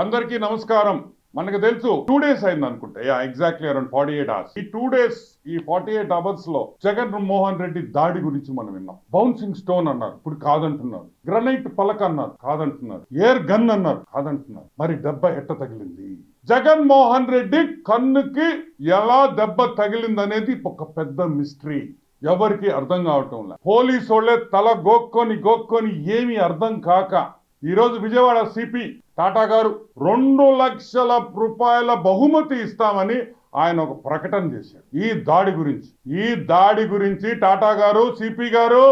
అందరికీ నమస్కారం. మనకు తెలుసు టూ డేస్ అయింది అనుకుంటా. Yeah exactly around forty eight hours ఈ టూ డేస్ ఈ ఫార్టీ ఎయిట్ అవర్స్లో జగన్ మోహన్ రెడ్డి దాడి గురించి మనం విన్నాం. బౌన్సింగ్ స్టోన్ అన్నారు. ఇప్పుడు కాదంటున్నారు. గ్రనైట్ పలక అన్నారు. కాదంటున్నారు. ఎయిర్ గన్ అన్నారు. కాదంటున్నారు. మరి దెబ్బ ఎట్ట తగిలింది? జగన్ మోహన్ రెడ్డి కన్నుకి ఎలా దెబ్బ తగిలింది అనేది ఒక పెద్ద మిస్టరీ ఎవరికి అర్థం కావటం లేదు. పోలీసు వాళ్ళే తల గోక్కొని గోక్కొని ఏమీ అర్థం కాక ఈరోజు విజయవాడ సిపి టాటా గారు రెండు లక్షల రూపాయల బహుమతి ఇస్తామని ఆయన ఒక ప్రకటన చేశారు. ఈ దాడి గురించి ఈ దాడి గురించి టాటా గారు సిపి గారు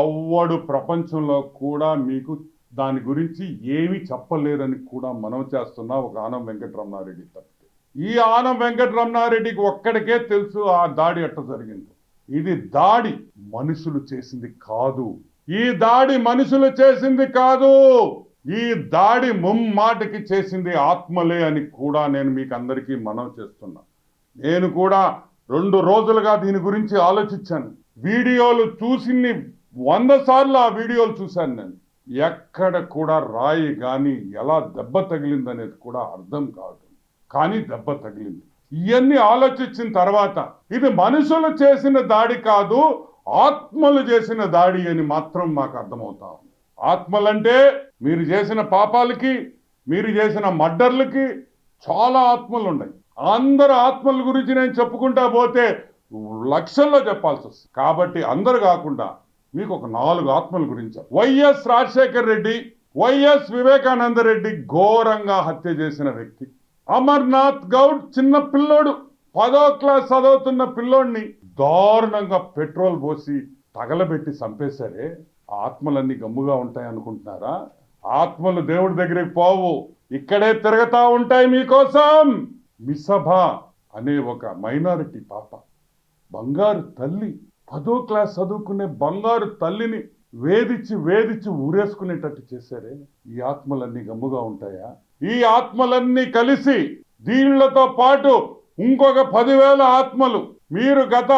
ఎవడు ప్రపంచంలో కూడా మీకు దాని గురించి ఏమీ చెప్పలేరని కూడా మనం చేస్తున్న ఒక ఆనం వెంకటరమణారెడ్డి తప్పితే. ఈ ఆనం వెంకటరమణారెడ్డికి ఒక్కడికే తెలుసు ఆ దాడి ఎట్ట జరిగింది. ఇది దాడి మనుషులు చేసింది కాదు. ఈ దాడి మనుషులు చేసింది కాదు ఈ దాడి ముమ్మాటికి చేసింది ఆత్మలే అని కూడా నేను మీకు అందరికీ మనం చేస్తున్నా. నేను కూడా రెండు రోజులుగా దీని గురించి ఆలోచించాను. వీడియోలు చూసిన్ని వంద సార్లు ఆ వీడియోలు చూశాను నేను. ఎక్కడ కూడా రాయి కానీ ఎలా దెబ్బ తగిలింది అనేది కూడా అర్థం కాదు. కానీ దెబ్బ తగిలింది. ఇవన్నీ ఆలోచించిన తర్వాత ఇది మనుషులు చేసిన దాడి కాదు ఆత్మలు చేసిన దాడి అని మాత్రం మాకు అర్థమవుతా ఉంది. ఆత్మలంటే మీరు చేసిన పాపాలకి మీరు చేసిన మర్డర్లకి చాలా ఆత్మలు ఉన్నాయి అందరు ఆత్మల గురించి నేను చెప్పుకుంటా పోతే లక్షల్లో చెప్పాల్సి వస్తుంది. కాబట్టి అందరు కాకుండా మీకు ఒక నాలుగు ఆత్మల గురించి వైఎస్ రాజశేఖర్ రెడ్డి వైఎస్ వివేకానంద రెడ్డి ఘోరంగా హత్య చేసిన వ్యక్తి. అమర్నాథ్ గౌడ్ చిన్న పిల్లోడు. పదో క్లాస్ చదువుతున్న పిల్లోడిని దారుణంగా పెట్రోల్ పోసి తగలబెట్టి చంపేశారే ఆత్మలన్నీ గమ్ముగా ఉంటాయి అనుకుంటున్నారా? ఆత్మలు దేవుడి దగ్గరికి పోవు ఇక్కడే తిరగతా ఉంటాయి మీకోసం. మిసభ అనే ఒక మైనారిటీ పాప బంగారు తల్లి పదో క్లాస్ చదువుకునే బంగారు తల్లిని వేధించి వేధించి ఊరేసుకునేటట్టు చేశారే. ఈ ఆత్మలన్నీ గమ్ముగా ఉంటాయా? ఈ ఆత్మలన్నీ కలిసి దీళ్ళతో పాటు ఇంకొక పదివేల ఆత్మలు మీరు గత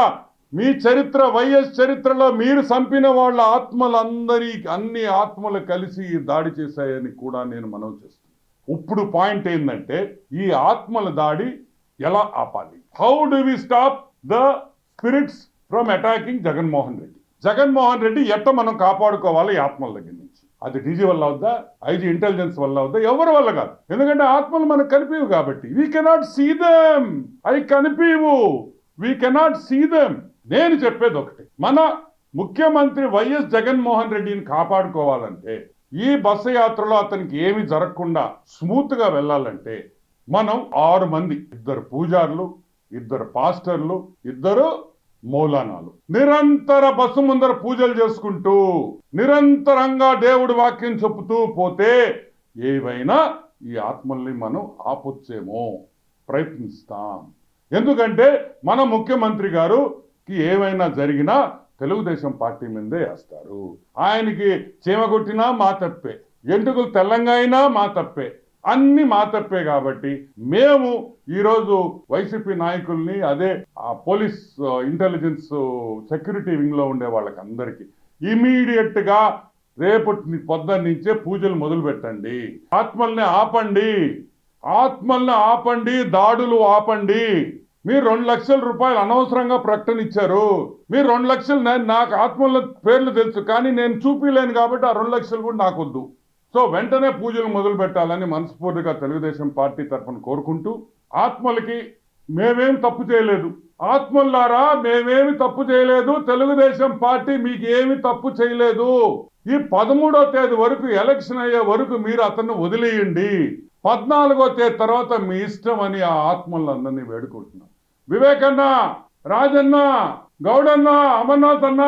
మీ చరిత్ర వైఎస్ చరిత్రలో మీరు చంపిన వాళ్ళ ఆత్మలందరి అన్ని ఆత్మలు కలిసి ఈ దాడి చేశాయని కూడా నేను మనవి చేస్తున్నాను ఇప్పుడు పాయింట్ ఏంటంటే ఈ ఆత్మల దాడి ఎలా ఆపాలి? How do we stop the spirits from attacking Jaganmohan Reddy? Jaganmohan Reddy ఎట్ట మనం కాపాడుకోవాలి ఈ ఆత్మల దగ్గర నుంచి? అది డీజీ వల్ల అవుద్దా? ఐజీ ఇంటెలిజెన్స్ వల్ల అవుద్దా? ఎవరి వల్ల కాదు. ఎందుకంటే ఆత్మలు మనకు కనిపివు కాబట్టి. వీ కెనాట్ సీ దెమ్ అవి కనిపివు వీ కెనాట్ సీ దెమ్ నేను చెప్పేది ఒకటి. మన ముఖ్యమంత్రి వైఎస్ జగన్మోహన్ రెడ్డిని కాపాడుకోవాలంటే ఈ బస్సు యాత్రలో అతనికి ఏమి జరగకుండా స్మూత్గా వెళ్ళాలంటే మనం ఆరు మంది ఇద్దరు పూజారులు ఇద్దరు పాస్టర్లు ఇద్దరు మౌలానాలు. నిరంతర బస్సు ముందర పూజలు చేసుకుంటూ నిరంతరంగా దేవుడి వాక్యం చెప్పుతూ పోతే ఏవైనా ఈ ఆత్మల్ని మనం ఆపొచ్చేమో ప్రయత్నిస్తాం. ఎందుకంటే మన ముఖ్యమంత్రి గారుకి ఏమైనా జరిగినా తెలుగుదేశం పార్టీ మీదే వేస్తారు. ఆయనకి చీమ కొట్టినా మా తప్పే. ఎంటుకలు తెల్లంగా అయినా మా తప్పే. అన్ని మా తప్పే కాబట్టి మేము ఈరోజు వైసీపీ నాయకుల్ని అదే ఆ పోలీస్ ఇంటెలిజెన్స్ సెక్యూరిటీ వింగ్లో ఉండే వాళ్ళకి అందరికీ ఇమీడియట్గా రేపటి పొద్దున్న పూజలు మొదలు పెట్టండి ఆత్మల్ని ఆపండి. ఆత్మల్ని ఆపండి దాడులు ఆపండి. మీరు రెండు లక్షల రూపాయలు అనవసరంగా ప్రకటన ఇచ్చారు మీరు రెండు లక్షలు నేను నాకు ఆత్మల పేర్లు తెలుసు కానీ నేను చూపిలేను కాబట్టి ఆ రెండు లక్షలు కూడా నాకు వద్దు సో వెంటనే పూజలు మొదలు పెట్టాలని మనస్ఫూర్తిగా తెలుగుదేశం పార్టీ తరఫున కోరుకుంటూ ఆత్మలకి మేమేం తప్పు చేయలేదు. ఆత్మల్లారా మేమేమి తప్పు చేయలేదు. తెలుగుదేశం పార్టీ మీకు ఏమి తప్పు చేయలేదు. ఈ పదమూడో తేదీ వరకు ఎలక్షన్ అయ్యే వరకు మీరు అతన్ని వదిలేయండి. పద్నాలుగో తేదీ తర్వాత మీ ఇష్టం అని ఆ ఆత్మలందరినీ వేడుకుంటున్నాం. వివేకన్న రాజన్న గౌడన్న అమర్నాథ్ అన్న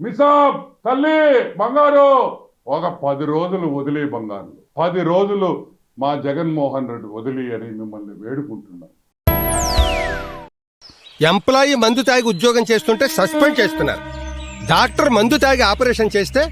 మిసాబ్ తల్లి బంగారు ఒక పది రోజులు వదిలే బంగారు. పది రోజులు మా జగన్మోహన్ రెడ్డి వదిలి అని మిమ్మల్ని వేడుకుంటున్నాం. ఎంప్లాయీ మందు తాగి ఉద్యోగం చేస్తుంటే సస్పెండ్ చేస్తున్నారు. డాక్టర్ మందు తాగి ఆపరేషన్ చేస్తే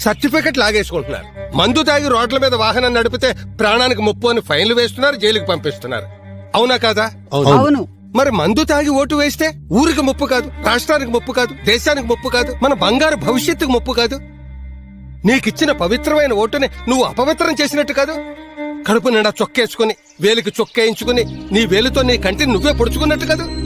సర్టిఫికెట్ లాగేసుకుంటున్నారు. మందు తాగి రోడ్ల మీద వాహనం నడిపితే ప్రాణానికి ముప్పు అని ఫైన్లు వేస్తున్నారు జైలుకి పంపిస్తున్నారు. అవునా కాదా? అవును. మరి మందు తాగి ఓటు వేస్తే ఊరికి ముప్పు కాదు రాష్ట్రానికి ముప్పు కాదు దేశానికి ముప్పు కాదు మన బంగారు భవిష్యత్తుకు ముప్పు కాదు. నీకిచ్చిన పవిత్రమైన ఓటుని నువ్వు అపవిత్రం చేసినట్టు కాదు. కడుపు నిండా చొక్కేసుకుని వేలికి చొక్కేయించుకుని నీ వేలితో నీ కంటిని నువ్వే పొడుచుకున్నట్టు కదా.